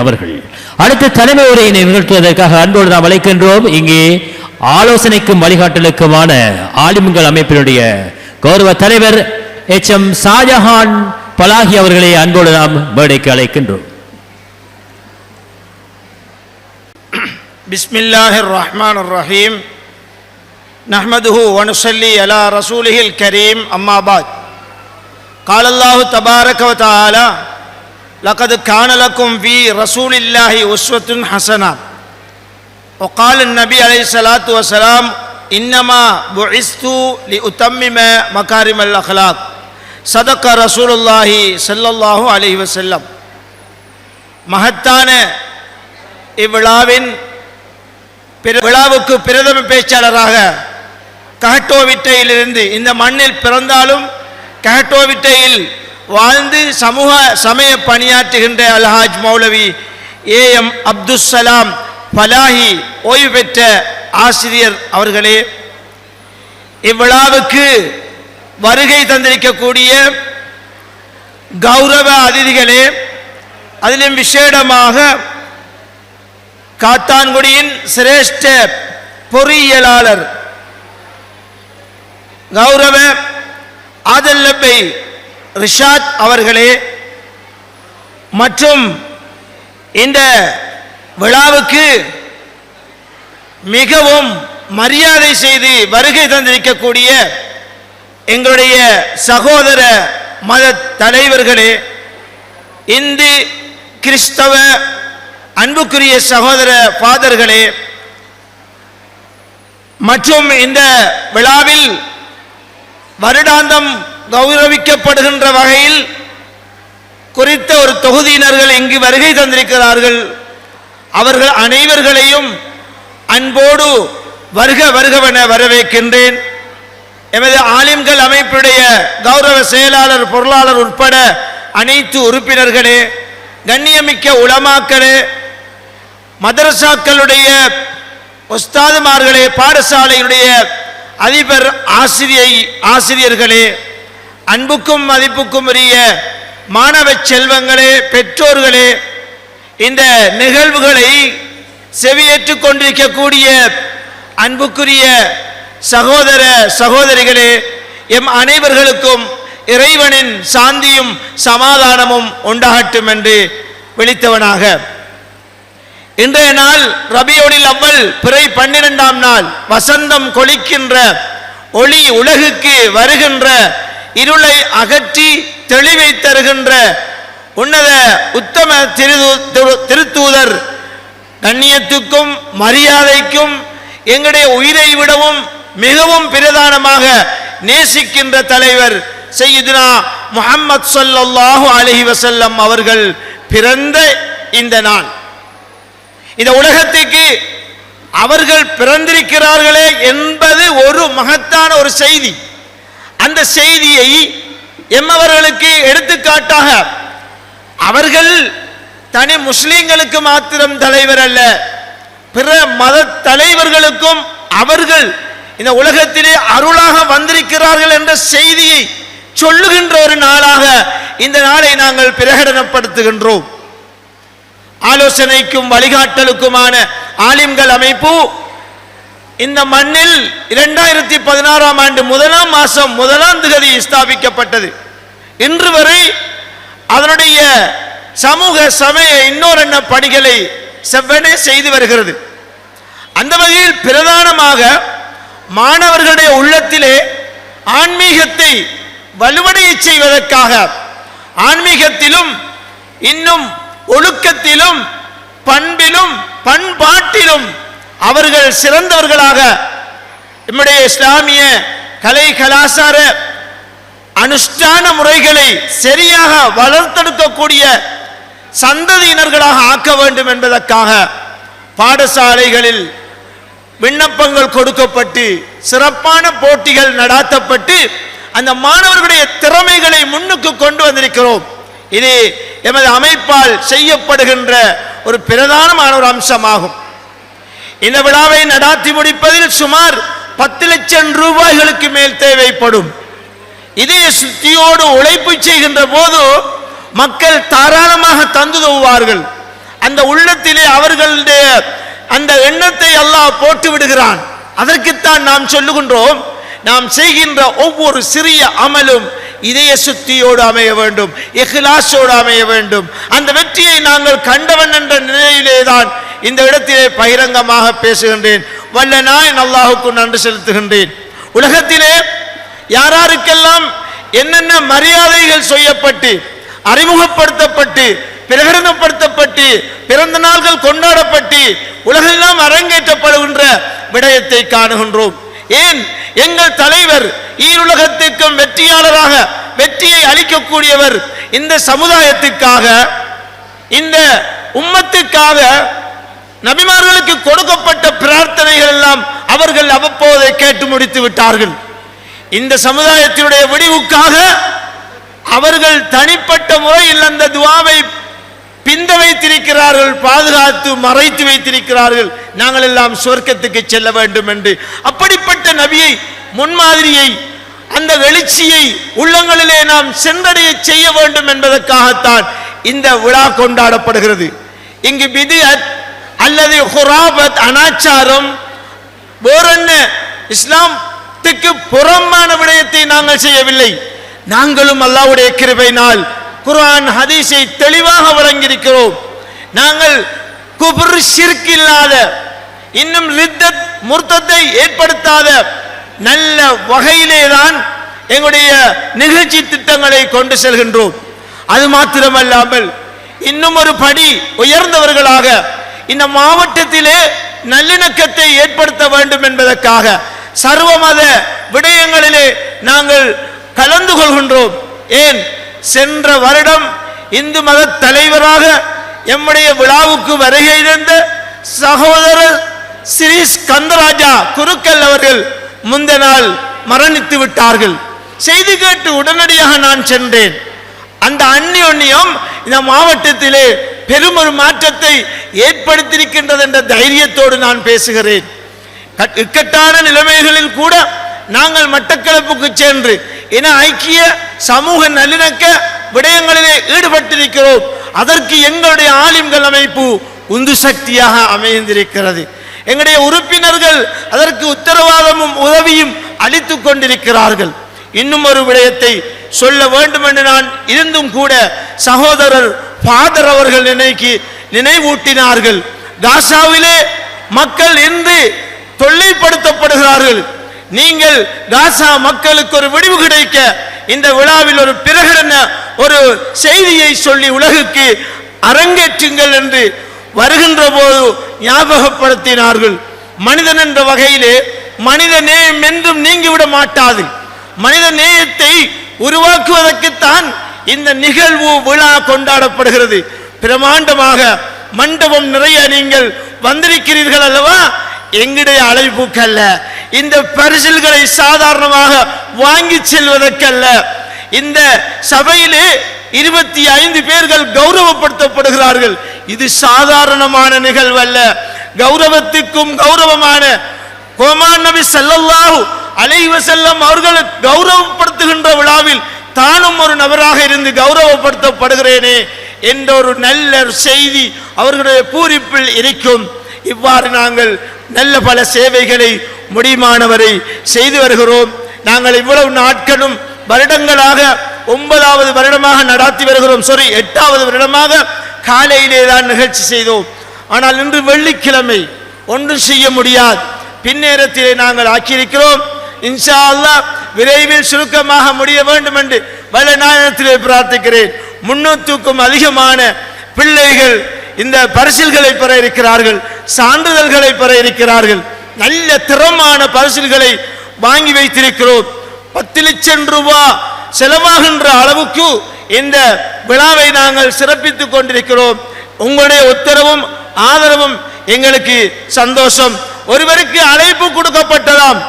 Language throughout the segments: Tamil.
அவர்கள். அடுத்த தலைமை உரையினை நிகழ்த்துவதற்காக அன்போடு நாம் அழைக்கின்றோம். இங்கே ஆலோசனைக்கும் வழிகாட்டலுக்குமான ஆளுமங்கள் அமைப்பினுடைய கௌரவ தலைவர் எச் எம் ஷாஜஹான் பலாகி அவர்களை அன்போடு நாம் மேடைக்கு அழைக்கின்றோம். பிஸ்மில்லாஹி ரஹ்மான் ரஹீம் நஹ்மதுஹு வனுசல்லி அலா ரசூலிஹில் கரீம். அம்மாபாத் காலல்லாஹு தபாரக لقد كان لكم في رسول الله أسوة حسنة وقال النبي عليه الصلاة والسلام إنما بعثت لأتمم مكارم الأخلاق صدق رسول الله صلى الله عليه وسلم மகத்தான இவ்விழாவின் பிற- விழாவுக்கு பிரதம பேச்சாளராக கஹட்டோவிட்டையிலிருந்து இந்த மண்ணில் பிறந்தாலும் கஹட்டோவிட்டையில் வாழ்ந்து சமூக சமய பணியாற்றுகின்ற அல்ஹாஜ் மௌலவி ஏ எம் அப்துஸ்ஸலாம் பலாஹி ஓய்வு பெற்ற ஆசிரியர் அவர்களே இவ்விழாவுக்கு வருகை தந்திருக்கக்கூடிய கௌரவ அதிதிகளே அதிலும் விசேடமாக காத்தான்குடியின் சிரேஷ்ட பொறியியலாளர் கௌரவ ஆதல்லப்பை ரிஷாத் அவர்களே மற்றும் இந்த விழாவுக்கு மிகவும் மரியாதை செய்து வருகை தந்திருக்கக்கூடிய எங்களுடைய சகோதர மத தலைவர்களே இந்து கிறிஸ்தவ அன்புக்குரிய சகோதர ஃபாதர்களே மற்றும் இந்த விழாவில் வருடாந்தம் கௌரவிக்கப்படுகின்ற வகையில் குறித்த ஒரு தொகுதியினர்கள் இங்கு வருகை தந்திருக்கிறார்கள். அவர்கள் அனைவர்களையும் அன்போடு வருக வருகவென வரவேற்கின்றேன். எமது ஆலிம்கள் அமைப்புடைய கௌரவ செயலாளர் பொருளாளர் உட்பட அனைத்து உறுப்பினர்களே கண்ணியமிக்க உளமாக்களே மதரசாக்களுடைய உஸ்தாதுமார்களே பாடசாலையினுடைய அதிபர் ஆசிரியை ஆசிரியர்களே அன்புக்கும் மதிப்புக்கும் உரிய மாணவ செல்வங்களே பெற்றோர்களே இந்த நிகழ்வுகளை செவியேற்றுக் கொண்டிருக்கக்கூடிய அன்புக்குரிய சகோதர சகோதரிகளே எம் அனைவர்களுக்கும் இறைவனின் சாந்தியும் சமாதானமும் உண்டாகட்டும் என்று விழித்தவனாக. இன்றைய நாள் ரபியோடில் அவ்வல் பிறை பன்னிரெண்டாம் நாள் வசந்தம் கொளிக்கின்ற ஒளி உலகுக்கு வருகின்ற இருளை அகற்றி தெளிவை தருகின்ற உன்னத உத்தம திரு- திரு- திருத்தூதர். கண்ணியத்துக்கும் மரியாதைக்கும் எங்களுடைய உயிரை விடவும் மிகவும் பிரதானமாக நேசிக்கின்ற தலைவர் செய்யுதுனா முஹம்மத் ஸல்லல்லாஹு அலஹி வசல்லம் அவர்கள் பிறந்த இந்த நாள். இந்த உலகத்துக்கு அவர்கள் பிறந்திருக்கிறார்களே என்பது ஒரு மகத்தான ஒரு செய்தி. அந்த செய்தியை எம்மவர்களுக்கு எடுத்துக்காட்டாக அவர்கள் தனி முஸ்லீம்களுக்கு மாத்திரம் தலைவர் அல்ல பிற மத தலைவர்களுக்கும் அவர்கள் இந்த உலகத்திலே அருளாக வந்திருக்கிறார்கள் என்ற செய்தியை சொல்லுகின்ற ஒரு நாளாக இந்த நாளை நாங்கள் பிரகடனப்படுத்துகின்றோம். ஆலோசனைக்கும் வழிகாட்டலுக்குமான ஆலிம்கள் அமைப்பு இந்த மண்ணில் இரண்டாயிரத்தி பதினாறாம் ஆண்டு முதலாம் மாதம் முதலாம் திகதி ஸ்தாபிக்கப்பட்டது. இன்று வரை அதனுடைய சமூக சமய இன்னொரு என்ன பணிகளை செவ்வனே செய்து வருகிறது. அந்த வகையில் பிரதானமாக மாணவர்களுடைய உள்ளத்திலே ஆன்மீகத்தை வலுவடைய செய்வதற்காக ஆன்மீகத்திலும் இன்னும் ஒழுக்கத்திலும் பண்பிலும் பண்பாட்டிலும் அவர்கள் சிறந்தவர்களாக நம்முடைய இஸ்லாமிய கலை கலாச்சார அனுஷ்டான முறைகளை சரியாக வளர்த்தெடுக்கக்கூடிய சந்ததியினர்களாக ஆக்க வேண்டும் என்பதற்காக பாடசாலைகளில் விண்ணப்பங்கள் கொடுக்கப்பட்டு சிறப்பான போட்டிகள் நடாத்தப்பட்டு அந்த மாணவர்களுடைய திறமைகளை முன்னுக்கு கொண்டு வந்திருக்கிறோம். இது எமது அமைப்பால் செய்யப்படுகின்ற ஒரு பிரதானமான ஒரு அம்சமாகும். இந்த விழாவை நடாத்தி முடிப்பதில் சுமார் பத்து லட்சம் ரூபாய்களுக்கு மேல் தேவைப்படும். இதே சுத்தியோடு உழைப்பு செய்கின்ற போது மக்கள் தாராளமாக தந்து தவுவார்கள் அந்த உள்ளத்திலே அவர்களுடைய அந்த எண்ணத்தை அல்லாஹ் போட்டு விடுகிறான். அதற்குத்தான் நாம் சொல்லுகின்றோம் நாம் செய்கின்ற ஒவ்வொரு சிறிய அமலும் இதய சுத்தியோடு அமைய வேண்டும் எஹ்லாசோடு அமைய வேண்டும். அந்த வெற்றியை நாங்கள் கண்டவன் என்ற நிலையிலே தான் இந்த இடத்திலே பகிரங்கமாக பேசுகின்றேன். வல்ல நான் அல்லாஹுக்கு நன்றி செலுத்துகின்றேன். உலகத்திலே யாராருக்கெல்லாம் என்னென்ன மரியாதைகள் செய்யப்பட்டு அறிமுகப்படுத்தப்பட்டு பிரகடனப்படுத்தப்பட்டு பிறந்த நாள்கள் கொண்டாடப்பட்டு உலகெல்லாம் அரங்கேற்றப்படுகின்ற விடயத்தை காணுகின்றோம். ஏன்? எங்கள் தலைவர் ஈருலகத்திற்கும் வெற்றியாளராக வெற்றியை அளிக்கக்கூடியவர் இந்த சமுதாயத்துக்காக இந்த உம்மத்துக்காக நபிமார்களுக்கு கொடுக்கப்பட்ட பிரார்த்தனைகள் எல்லாம் அவர்கள் அவ்வப்போதை கேட்டு முடித்து விட்டார்கள். இந்த சமுதாயத்தினுடைய விடிவுக்காக அவர்கள் தனிப்பட்ட முறையில் அந்த துவாவை பிந்த வைத்திருக்கிறார்கள் பாதுகாத்து மறைத்து வைத்திருக்கிறார்கள். நாங்கள் எல்லாம் சொர்க்கத்துக்கு செல்ல வேண்டும் என்று. அப்படிப்பட்ட நபியை முன்மாதிரியை அந்த வெளிச்சியை உள்ளங்களிலே நாம் சென்றடைய செய்ய வேண்டும் என்பதற்காகத்தான் இந்த விழா கொண்டாடப்படுகிறது. இங்கு பிதியத் அல்லது ஹுராபத் அனாச்சாரம் வேறென்ன? இஸ்லாத்துக்கு புறம்பான விடயத்தை நாங்கள் செய்யவில்லை. நாங்களும் அல்லாவுடைய கிருபையினால் குரான் ஹதீஸை தெளிவாக வழங்கியிருக்கிறோம். நாங்கள் குபுர் ஷிர்க் இல்லாத இன்னும் ரித்தத் முர்த்தத்தை ஏற்படுத்தாத நல்ல வகையிலே தான் எங்களுடைய நிகழ்ச்சி திட்டங்களை கொண்டு செல்கின்றோம். அது மாத்திரமல்லாமல் இன்னும் ஒரு படி உயர்ந்தவர்களாக இந்த மாவட்டத்திலே நல்லிணக்கத்தை ஏற்படுத்த வேண்டும் என்பதற்காக சர்வமத விடயங்களிலே நாங்கள் கலந்து கொள்கின்றோம். ஏன்? சென்ற வருடம் இந்து மத தலைவராக எம்முடைய விழாவுக்கு வருகை இருந்த சகோதரர் ஸ்ரீ ஸ்கந்தராஜா குருக்கல் அவர்கள் முந்த நாள் மரணித்து விட்டார்கள். செய்தி கேட்டு உடனடியாக நான் சென்றேன். அந்த அந்நியோன்யம் இந்த மாவட்டத்திலே பெரும் ஒரு மாற்றத்தை ஏற்படுத்தியிருக்கின்றது என்ற தைரியத்தோடு நான் பேசுகிறேன். இக்கட்டான நிலைமைகளில் கூட நாங்கள் மட்டக்களப்புக்கு சென்று என ஐக்கிய சமூக நல்லிணக்க விடயங்களிலே ஈடுபட்டிருக்கிறோம். அதற்கு எங்களுடைய ஆலிம்கள் அமைப்பு உந்து சக்தியாக அமைந்திருக்கிறது. எங்களுடைய உறுப்பினர்கள் அதற்கு உத்தரவாதமும் உதவியும் அளித்துக் கொண்டிருக்கிறார்கள். இன்னும் ஒரு விடயத்தை சொல்ல வேண்டும் என்று நான் இருந்தும் கூட சகோதரர் ஃபாதர் அவர்கள் நினைக்கு நினைவூட்டினார்கள். காசாவிலே மக்கள் இன்று தொல்லைப்படுத்தப்படுகிறார்கள். நீங்கள் காசா மக்களுக்கு ஒரு விடிவு கிடைக்க இந்த விழாவில் ஒரு பிரகடன ஒரு செய்தியை சொல்லி உலகுக்கு அரங்கேற்றுங்கள் என்று வருகின்ற போது ஞாபகப்படுத்தினார்கள். மனிதன் என்ற வகையிலே மனித நேயம் என்றும் நீங்கிவிட மாட்டாது. மனித நேயத்தை உருவாக்குவதற்குத்தான் இந்த நிகழ்வு விழா கொண்டாடப்படுகிறது. பிரமாண்டமாக மண்டபம் நிறைய நீங்கள் வந்திருக்கிறீர்கள் அல்லவா? எங்களுடைய அழைப்புக்கல்ல. இந்த பரிசில்களை சாதாரணமாக வாங்கி செல்வதற்கல்ல. இந்த சபையிலே இருபத்தி ஐந்து பேர்கள் கௌரவப்படுத்தப்படுகிறார்கள். இது சாதாரணமான நிகழ்வு அல்ல. கௌரவத்துக்கும் கௌரவமான கோமான் நபி ஸல்லல்லாஹு அலைவசல்லம் அவர்கள் அவர்களை கௌரவப்படுத்துகின்ற விழாவில் தானும் ஒரு நபராக இருந்து கௌரவப்படுத்தப்படுகிறேனே என்ற ஒரு நல்ல செய்தி அவர்களுடைய பூரிப்பில் இருக்கும். இவ்வாறு நாங்கள் நல்ல பல சேவைகளை முடியுமானவரை செய்து வருகிறோம். நாங்கள் இவ்வளவு நாட்களும் வருடங்களாக ஒன்பதாவது வருடமாக நடாத்தி வருகிறோம். சாரி எட்டாவது வருடமாக காலையிலே தான் நிகழ்ச்சி செய்தோம். ஆனால் இன்று வெள்ளிக்கிழமை ஒன்றும் செய்ய முடியாது. பின்னேரத்திலே நாங்கள் ஆக்கியிருக்கிறோம். இன்ஷா அல்லாஹ் விரைவில் சுருக்கமாக முடிய வேண்டும் என்று வல்ல நாயனத்திலே பிரார்த்திக்கிறேன். முன்னூற்றுக்கும் அதிகமான பிள்ளைகள் இந்த பரிசில்களை பெற இருக்கிறார்கள் சான்றிதழ்களை பெற இருக்கிறார்கள். நல்ல திறமான பரிசில்களை வாங்கி வைத்திருக்கிறோம். பத்து லட்சம் ரூபாய் செலவாகின்ற அளவுக்கு இந்த விழாவை நாங்கள் சிறப்பித்துக் கொண்டிருக்கிறோம். உங்களுடைய உத்தரவும் ஆதரவும் எங்களுக்கு சந்தோஷம். ஒருவருக்கு அழைப்பு கொடுக்கப்பட்டதாம்.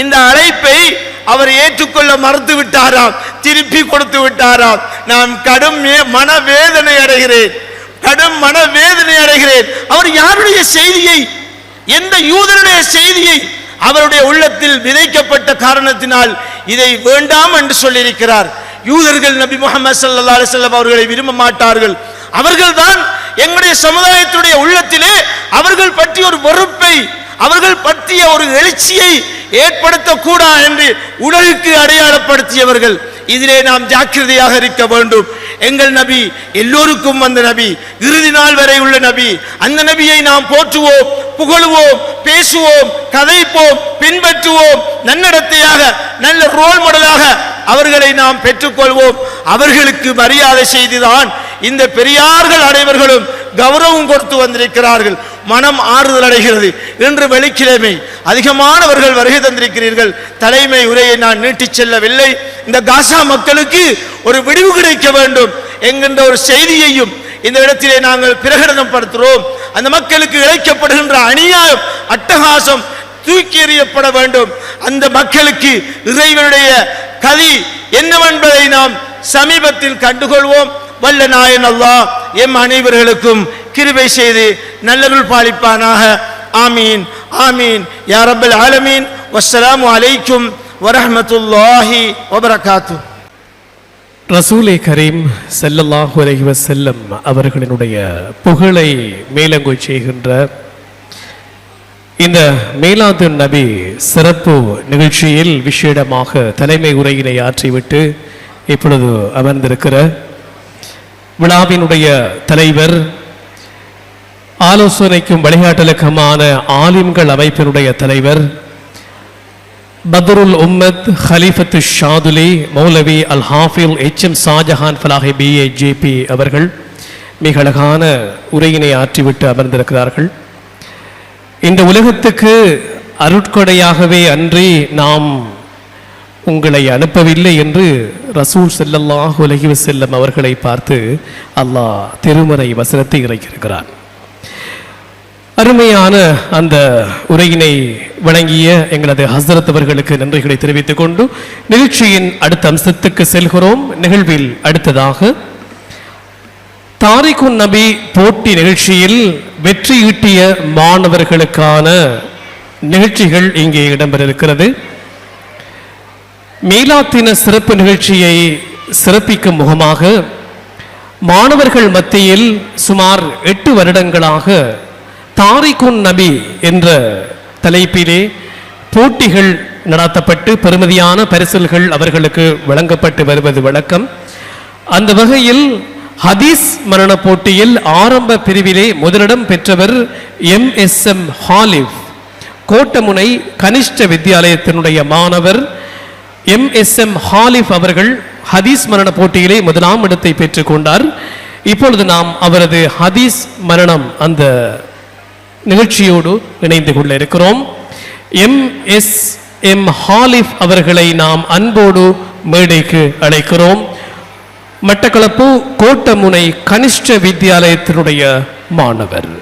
இந்த அழைப்பை அவர் ஏற்றுக்கொள்ள மறுத்து விட்டாராம் திருப்பி கொடுத்து விட்டாராம். நான் கடும் மனவேதனை அடைகிறேன். கடும் மனவேதனை அடைகிறேன். அவர் யாருடைய செய்தியை எந்த யூதனுடைய செய்தியை அவருடைய உள்ளத்தில் விதைக்கப்பட்ட காரணத்தினால் இதை வேண்டாம் என்று சொல்லியிருக்கிறார். யூதர்கள் நபி முகமது சல்லா அலிசல்லாம் அவர்களை விரும்ப மாட்டார்கள். அவர்கள்தான் எங்களுடைய சமுதாயத்துடைய உள்ளத்திலே அவர்கள் பற்றி ஒரு வெறுப்பை அவர்கள் பற்றிய ஒரு எழுச்சியை ஏற்படுத்தக்கூடாது என்று உடலுக்கு அடையாளப்படுத்தியவர்கள். இதிலே நாம் ஜாக்கிரதையாக இருக்க வேண்டும். எங்கள் நபி எல்லோருக்கும் வந்த நபி இறுதி நாள் வரை உள்ள நபி அந்த நபியை நாம் போற்றுவோம் புகழுவோம் பேசுவோம் கதைப்போம் பின்பற்றுவோம் நன்னடத்தையாக நல்ல ரோல் மாடலாக அவர்களை நாம் பெற்றுக்கொள்வோம். அவர்களுக்கு மரியாதை செய்துதான் இந்த பெரியார்கள் அனைவர்களும் கௌரவம் கொடுத்து வந்திருக்கிறார்கள். மனம் ஆறுதல் அடைகிறது. இன்று வெள்ளிக்கிழமை அதிகமானவர்கள் வருகை தந்திருக்கிறீர்கள். தலைமை உரையை நான் நீட்டிச் செல்லவில்லை. இந்த காசா மக்களுக்கு ஒரு விடிவு கிடைக்க வேண்டும் என்கின்ற ஒரு செய்தியையும் இந்த இடத்திலே நாங்கள் பிரகடனப்படுத்துகிறோம் அந்த மக்களுக்கு இழைக்கப்படுகின்ற அநியாயம் அட்டகாசம் தூக்கி எறியப்பட வேண்டும். அந்த மக்களுக்கு இறைவனுடைய கதி என்னவென்பதை நாம் சமீபத்தில் கண்டுகொள்வோம். வல்ல நாயன் அல்லாஹ் எம் அனைவர்களுக்கும் கிருபை செய்து நல்லருள் பாலிப்பானாக. ஆமீன் ஆமீன். யா ரப்பல் ஆலமீன். வஸ்ஸலாமு அலைக்கும் வரஹமத்துல்லாஹி வபரகாத்து. ரசூலே கரீம் செல்லல்லாஹு அலஹி வசல்லம் அவர்களினுடைய புகழை மேலங்கோய் செய்கின்ற இந்த மேலாது நபி சிறப்பு நிகழ்ச்சியில் விஷேடமாக தலைமை உரையினை ஆற்றிவிட்டு இப்பொழுது அமர்ந்திருக்கிற விழாவினுடைய தலைவர் ஆலோசனைக்கும் வழிகாட்டலுக்குமான ஆலிம்கள் அமைப்பினுடைய தலைவர் பத்ருல் உம்மத் ஹலீஃபத்து Shaduli Moulavi Al Hafil H M Shahjahan Falahi BA JP அவர்கள் மிக அழகான உரையினை ஆற்றிவிட்டு அமர்ந்திருக்கிறார்கள். இந்த உலகத்துக்கு அருட்கொடையாகவே அன்றி நாம் உங்களை அனுப்பவில்லை என்று ரசூல் செல்லல்லாஹ் உலகி செல்லம் அவர்களை பார்த்து அல்லாஹ் திருமறை வசனத்தை இறக்கியிருக்கிறான். அருமையான அந்த உரையினை வழங்கிய எங்களது ஹசரத் அவர்களுக்கு நன்றிகளை தெரிவித்துக் கொண்டு நிகழ்ச்சியின் அடுத்த அம்சத்துக்கு செல்கிறோம். நிகழ்வில் அடுத்ததாக தாரிகுன் நபி போட்டி நிகழ்ச்சியில் வெற்றி ஈட்டிய மாணவர்களுக்கான நிகழ்ச்சிகள் இங்கே இடம்பெற இருக்கிறது மீலாத்தின சிறப்பு நிகழ்ச்சியை சிறப்பிக்கும் முகமாக மாணவர்கள் மத்தியில் சுமார் எட்டு வருடங்களாக தாரிகுன் நபி என்ற தலைப்பிலே போட்டிகள் நடத்தப்பட்டு பெருமதியான பரிசல்கள் அவர்களுக்கு வழங்கப்பட்டு வருவது வழக்கம். அந்த வகையில் ஹதீஸ் மரண போட்டியில் ஆரம்ப பிரிவிலே முதலிடம் பெற்றவர் M S M Halif. Kottamunai கனிஷ்ட வித்தியாலயத்தினுடைய மாணவர் எம் எஸ் எம் ஹாலிஃப் அவர்கள் ஹதீஸ் மரண போட்டியிலே முதலாம் இடத்தை பெற்றுக்கொண்டார் இப்பொழுது நாம் அவரது ஹதீஸ் மரணம் அந்த நிகழ்ச்சியோடு இணைந்து கொள்ள இருக்கிறோம். எம் எஸ் எம் ஹாலிஃப் அவர்களை நாம் அன்போடு மேடைக்கு அழைக்கிறோம். மட்டக்களப்பு கோட்டமுனை கனிஷ்ட வித்தியாலயத்தினுடைய மாணவர்.